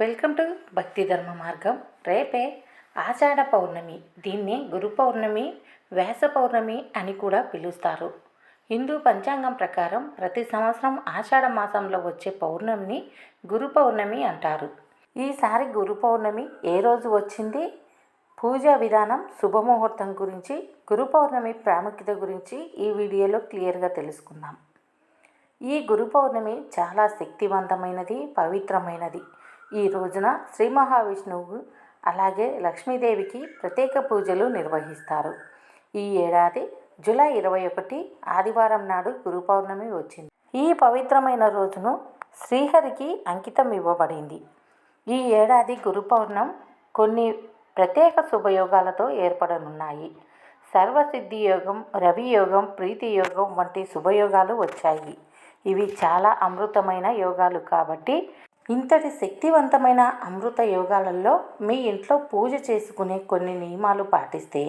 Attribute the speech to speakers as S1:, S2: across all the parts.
S1: Welcome to భక్తి ధర్మ మార్గం. రేపే ఆషాఢ పౌర్ణమి. దీన్ని గురు పౌర్ణమి వ్యాస పౌర్ణమి అని కూడా పిలుస్తారు. హిందూ పంచాంగం ప్రకారం ప్రతి సంవత్సరం ఆషాఢ మాసంలో వచ్చే పౌర్ణమిని గురు పౌర్ణమి అంటారు. ఈసారి గురు పౌర్ణమి ఏ రోజు వచ్చింది? పూజా విధానం శుభముహూర్తం గురించి గురు పౌర్ణమి ప్రాముఖ్యత గురించి ఈ వీడియోలో క్లియర్గా తెలుసుకుందాం. ఈ గురు పౌర్ణమి చాలా శక్తివంతమైనది పవిత్రమైనది. ఈ రోజున శ్రీ మహావిష్ణువు అలాగే లక్ష్మీదేవికి ప్రత్యేక పూజలు నిర్వహిస్తారు. ఈ ఏడాది జూలై ఇరవై ఒకటి ఆదివారం నాడు గురు పౌర్ణమి వచ్చింది. ఈ పవిత్రమైన రోజును శ్రీహరికి అంకితం ఇవ్వబడింది. ఈ ఏడాది గురు పౌర్ణం కొన్ని ప్రత్యేక శుభయోగాలతో ఏర్పడనున్నాయి. సర్వసిద్ధి యోగం రవి యోగం ప్రీతి యోగం వంటి శుభయోగాలు వచ్చాయి. ఇవి చాలా అమృతమైన యోగాలు కాబట్టి ఇంతటి శక్తివంతమైన అమృత యోగాలలో మీ ఇంట్లో పూజ చేసుకునే కొన్ని నియమాలు పాటిస్తే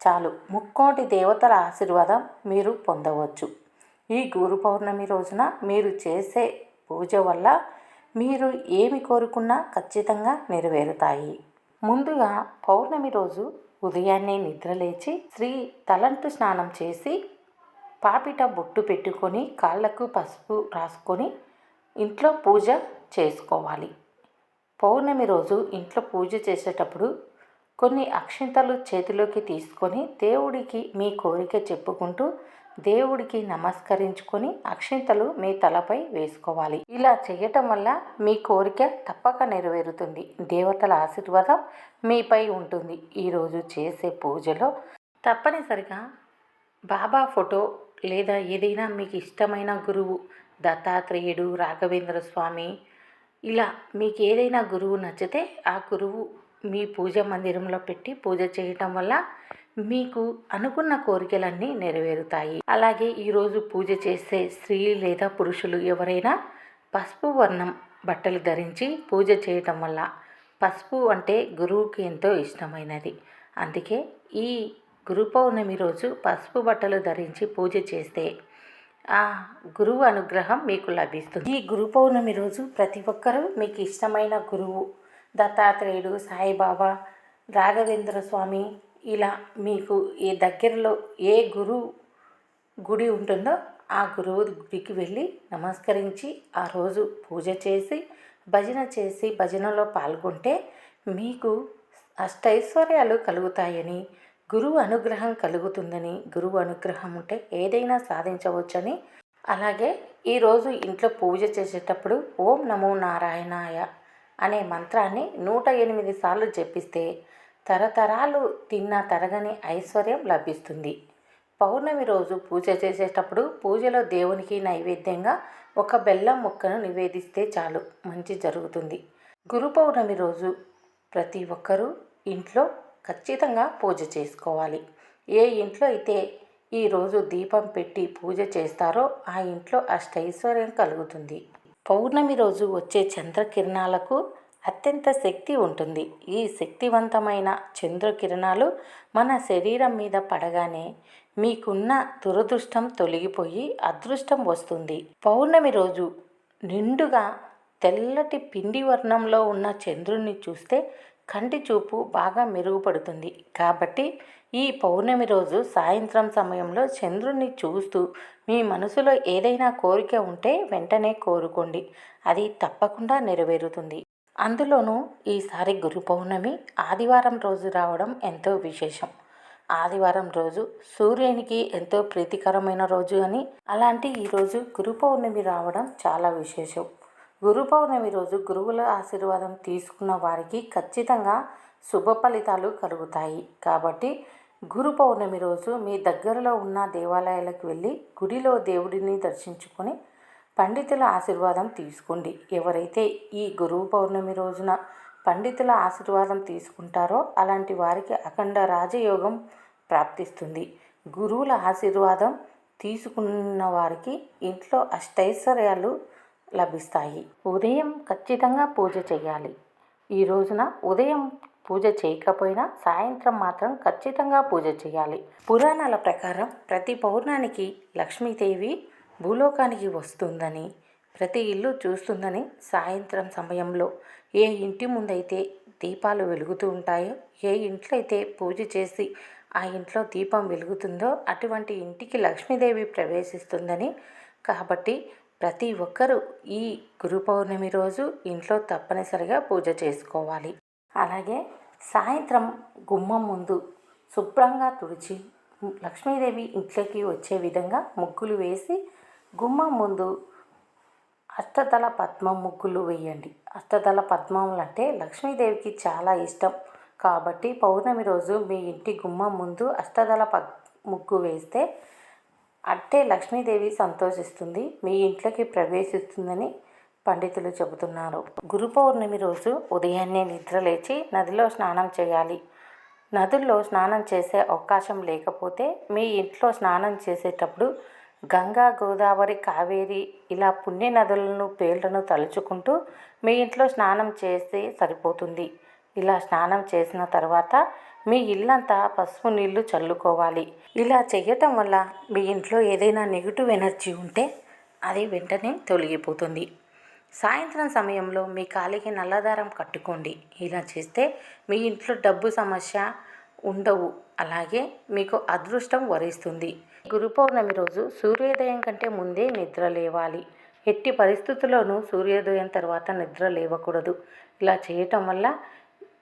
S1: చాలు. ముక్కోటి దేవతల ఆశీర్వాదం మీరు పొందవచ్చు. ఈ గురు పౌర్ణమి రోజున మీరు చేసే పూజ వల్ల మీరు ఏమి కోరుకున్నా ఖచ్చితంగా నెరవేరుతాయి. ముందుగా పౌర్ణమి రోజు ఉదయాన్నే నిద్రలేచి శ్రీ తలంటు స్నానం చేసి పాపిట బొట్టు పెట్టుకొని కాళ్ళకు పసుపు రాసుకొని ఇంట్లో పూజ చేసుకోవాలి. పౌర్ణమి రోజు ఇంట్లో పూజ చేసేటప్పుడు కొన్ని అక్షింతలు చేతిలోకి తీసుకొని దేవుడికి మీ కోరిక చెప్పుకుంటూ దేవుడికి నమస్కరించుకొని అక్షింతలు మీ తలపై వేసుకోవాలి. ఇలా చేయటం వల్ల మీ కోరిక తప్పక నెరవేరుతుంది. దేవతల ఆశీర్వాదం మీపై ఉంటుంది. ఈరోజు చేసే పూజలో తప్పనిసరిగా బాబా ఫోటో లేదా ఏదైనా మీకు ఇష్టమైన గురువు దత్తాత్రేయుడు రాఘవేంద్ర స్వామి ఇలా మీకు ఏదైనా గురువు నచ్చితే ఆ గురువు మీ పూజ మందిరంలో పెట్టి పూజ చేయటం వల్ల మీకు అనుకున్న కోరికలన్నీ నెరవేరుతాయి. అలాగే ఈరోజు పూజ చేసే స్త్రీ లేదా పురుషులు ఎవరైనా పసుపు వర్ణం బట్టలు ధరించి పూజ చేయటం వల్ల పసుపు అంటే గురువుకి ఎంతో ఇష్టమైనది. అందుకే ఈ గురు పౌర్ణమి రోజు పసుపు బట్టలు ధరించి పూజ చేస్తే ఆ గురువు అనుగ్రహం మీకు లభిస్తుంది. ఈ గురు పౌర్ణమి రోజు ప్రతి ఒక్కరూ మీకు ఇష్టమైన గురువు దత్తాత్రేయుడు సాయిబాబా రాఘవేంద్ర స్వామి ఇలా మీకు ఈ దగ్గరలో ఏ గురువు గుడి ఉంటుందో ఆ గురువు గుడికి వెళ్ళి నమస్కరించి ఆ రోజు పూజ చేసి భజన చేసి భజనలో పాల్గొంటే మీకు అష్టైశ్వర్యాలు కలుగుతాయని గురువు అనుగ్రహం కలుగుతుందని గురువు అనుగ్రహం ఉంటే ఏదైనా సాధించవచ్చని. అలాగే ఈరోజు ఇంట్లో పూజ చేసేటప్పుడు ఓం నమో నారాయణాయ అనే మంత్రాన్ని నూట ఎనిమిది సార్లు జపిస్తే తరతరాలు తిన్న తరగని ఐశ్వర్యం లభిస్తుంది. పౌర్ణమి రోజు పూజ చేసేటప్పుడు పూజలో దేవునికి నైవేద్యంగా ఒక బెల్లం ముక్కను నివేదిస్తే చాలు మంచి జరుగుతుంది. గురు పౌర్ణమి రోజు ప్రతి ఒక్కరూ ఇంట్లో ఖచ్చితంగా పూజ చేసుకోవాలి. ఏ ఇంట్లో అయితే ఈరోజు దీపం పెట్టి పూజ చేస్తారో ఆ ఇంట్లో అష్టైశ్వర్యం కలుగుతుంది. పౌర్ణమి రోజు వచ్చే చంద్రకిరణాలకు అత్యంత శక్తి ఉంటుంది. ఈ శక్తివంతమైన చంద్రకిరణాలు మన శరీరం మీద పడగానే మీకున్న దురదృష్టం తొలగిపోయి అదృష్టం వస్తుంది. పౌర్ణమి రోజు నిండుగా తెల్లటి పిండి వర్ణంలో ఉన్న చంద్రుణ్ణి చూస్తే కంటి చూపు బాగా మెరుగుపడుతుంది. కాబట్టి ఈ పౌర్ణమి రోజు సాయంత్రం సమయంలో చంద్రుణ్ణి చూస్తూ మీ మనసులో ఏదైనా కోరిక ఉంటే వెంటనే కోరుకోండి. అది తప్పకుండా నెరవేరుతుంది. అందులోనూ ఈసారి గురు పౌర్ణమి ఆదివారం రోజు రావడం ఎంతో విశేషం. ఆదివారం రోజు సూర్యునికి ఎంతో ప్రీతికరమైన రోజు అని అలాంటి ఈరోజు గురు పౌర్ణమి రావడం చాలా విశేషం. గురు పౌర్ణమి రోజు గురువుల ఆశీర్వాదం తీసుకున్న వారికి ఖచ్చితంగా శుభ ఫలితాలు కలుగుతాయి. కాబట్టి గురు పౌర్ణమి రోజు మీ దగ్గరలో ఉన్న దేవాలయాలకు వెళ్ళి గుడిలో దేవుడిని దర్శించుకొని పండితుల ఆశీర్వాదం తీసుకోండి. ఎవరైతే ఈ గురువు పౌర్ణమి రోజున పండితుల ఆశీర్వాదం తీసుకుంటారో అలాంటి వారికి అఖండ రాజయోగం ప్రాప్తిస్తుంది. గురువుల ఆశీర్వాదం తీసుకున్న వారికి ఇంట్లో అష్టైశ్వర్యాలు లభిస్తాయి. ఉదయం ఖచ్చితంగా పూజ చేయాలి. ఈ రోజున ఉదయం పూజ చేయకపోయినా సాయంత్రం మాత్రం ఖచ్చితంగా పూజ చేయాలి. పురాణాల ప్రకారం ప్రతి పౌర్ణానికి లక్ష్మీదేవి భూలోకానికి వస్తుందని ప్రతి ఇల్లు చూస్తుందని సాయంత్రం సమయంలో ఏ ఇంటి ముందైతే దీపాలు వెలుగుతూ ఉంటాయో ఏ ఇంట్లో అయితే పూజ చేసి ఆ ఇంట్లో దీపం వెలుగుతుందో అటువంటి ఇంటికి లక్ష్మీదేవి ప్రవేశిస్తుందని. కాబట్టి ప్రతి ఒక్కరూ ఈ గురు పౌర్ణమి రోజు ఇంట్లో తప్పనిసరిగా పూజ చేసుకోవాలి. అలాగే సాయంత్రం గుమ్మం ముందు శుభ్రంగా తుడిచి లక్ష్మీదేవి ఇంట్లోకి వచ్చే విధంగా ముగ్గులు వేసి గుమ్మం ముందు అష్టదళ పద్మం ముగ్గులు వేయండి. అష్టదళ పద్మములు అంటే లక్ష్మీదేవికి చాలా ఇష్టం. కాబట్టి పౌర్ణమి రోజు మీ ఇంటి గుమ్మం ముందు అష్టదళ పద్ ముగ్గు వేస్తే అంటే లక్ష్మీదేవి సంతోషిస్తుంది మీ ఇంట్లోకి ప్రవేశిస్తుందని పండితులు చెబుతున్నారు. గురు పౌర్ణమి రోజు ఉదయాన్నే నిద్ర లేచి నదిలో స్నానం చేయాలి. నదుల్లో స్నానం చేసే అవకాశం లేకపోతే మీ ఇంట్లో స్నానం చేసేటప్పుడు గంగా గోదావరి కావేరి ఇలా పుణ్య నదులను పేర్లను తలుచుకుంటూ మీ ఇంట్లో స్నానం చేస్తే సరిపోతుంది. ఇలా స్నానం చేసిన తర్వాత మీ ఇల్లంతా పసుపు నీళ్ళు చల్లుకోవాలి. ఇలా చేయటం వల్ల మీ ఇంట్లో ఏదైనా నెగిటివ్ ఎనర్జీ ఉంటే అది వెంటనే తొలగిపోతుంది. సాయంత్రం సమయంలో మీ కాలికి నల్లదారం కట్టుకోండి. ఇలా చేస్తే మీ ఇంట్లో డబ్బు సమస్య ఉండవు. అలాగే మీకు అదృష్టం వరిస్తుంది. గురు పౌర్ణమి రోజు సూర్యోదయం కంటే ముందే నిద్ర లేవాలి. ఎట్టి పరిస్థితుల్లోనూ సూర్యోదయం తర్వాత నిద్ర లేవకూడదు. ఇలా చేయటం వల్ల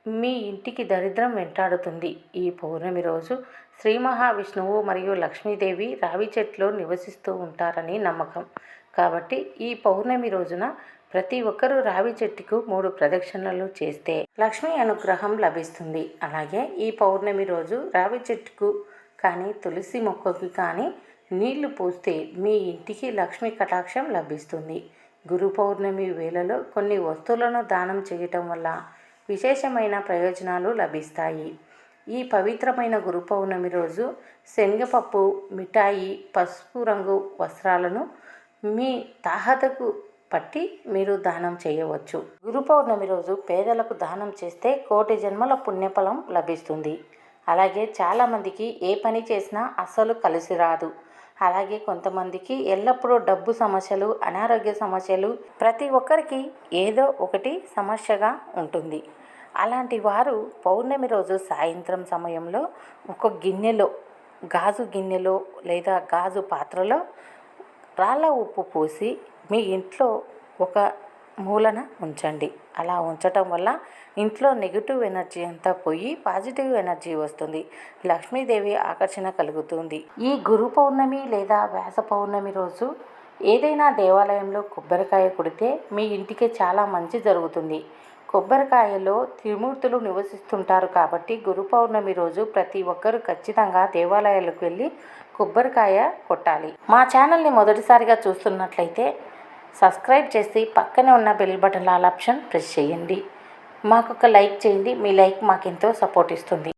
S1: మీ ఇంటికి దరిద్రం వెంటాడుతుంది. ఈ పౌర్ణమి రోజు శ్రీ మహావిష్ణువు మరియు లక్ష్మీదేవి రావి చెట్లో నివసిస్తూ ఉంటారని నమ్మకం. కాబట్టి ఈ పౌర్ణమి రోజున ప్రతి ఒక్కరూ రావి చెట్టుకు మూడు ప్రదక్షిణలు చేస్తే లక్ష్మీ అనుగ్రహం లభిస్తుంది. అలాగే ఈ పౌర్ణమి రోజు రావి చెట్టుకు కానీ తులసి మొక్కకి కానీ నీళ్ళు పోస్తే మీ ఇంటికి లక్ష్మీ కటాక్షం లభిస్తుంది. గురు పౌర్ణమి వేళలో కొన్ని వస్తువులను దానం చేయటం వల్ల విశేషమైన ప్రయోజనాలు లభిస్తాయి. ఈ పవిత్రమైన గురు పౌర్ణమి రోజు శనగపప్పు మిఠాయి పసుపు రంగు వస్త్రాలను మీ తాహతకు పట్టి మీరు దానం చేయవచ్చు. గురు పౌర్ణమి రోజు పేదలకు దానం చేస్తే కోటి జన్మల పుణ్యఫలం లభిస్తుంది. అలాగే చాలామందికి ఏ పని చేసినా అస్సలు కలిసి రాదు. అలాగే కొంతమందికి ఎల్లప్పుడూ డబ్బు సమస్యలు అనారోగ్య సమస్యలు ప్రతి ఒక్కరికి ఏదో ఒకటి సమస్యగా ఉంటుంది. అలాంటి వారు పౌర్ణమి రోజు సాయంత్రం సమయంలో ఒక గిన్నెలో గాజు గిన్నెలో లేదా గాజు పాత్రలో రాళ్ళ ఉప్పు పోసి మీ ఇంట్లో ఒక మూలన ఉంచండి. అలా ఉంచటం వల్ల ఇంట్లో నెగిటివ్ ఎనర్జీ అంతా పోయి పాజిటివ్ ఎనర్జీ వస్తుంది. లక్ష్మీదేవి ఆకర్షణ కలుగుతుంది. ఈ గురు పౌర్ణమి లేదా వ్యాస పౌర్ణమి రోజు ఏదైనా దేవాలయంలో కొబ్బరికాయ కొడితే మీ ఇంటికి చాలా మంచి జరుగుతుంది. కొబ్బరికాయలో త్రిమూర్తులు నివసిస్తుంటారు కాబట్టి గురు పౌర్ణమి రోజు ప్రతి ఒక్కరూ ఖచ్చితంగా దేవాలయాలకు వెళ్ళి కొబ్బరికాయ కొట్టాలి. మా ఛానల్ని మొదటిసారిగా చూస్తున్నట్లయితే సబ్స్క్రైబ్ చేసి పక్కనే ఉన్న bell button all option press చేయండి. మాకు ఒక లైక్ చేయండి. మీ లైక్ మాకెంతో సపోర్ట్ ఇస్తుంది.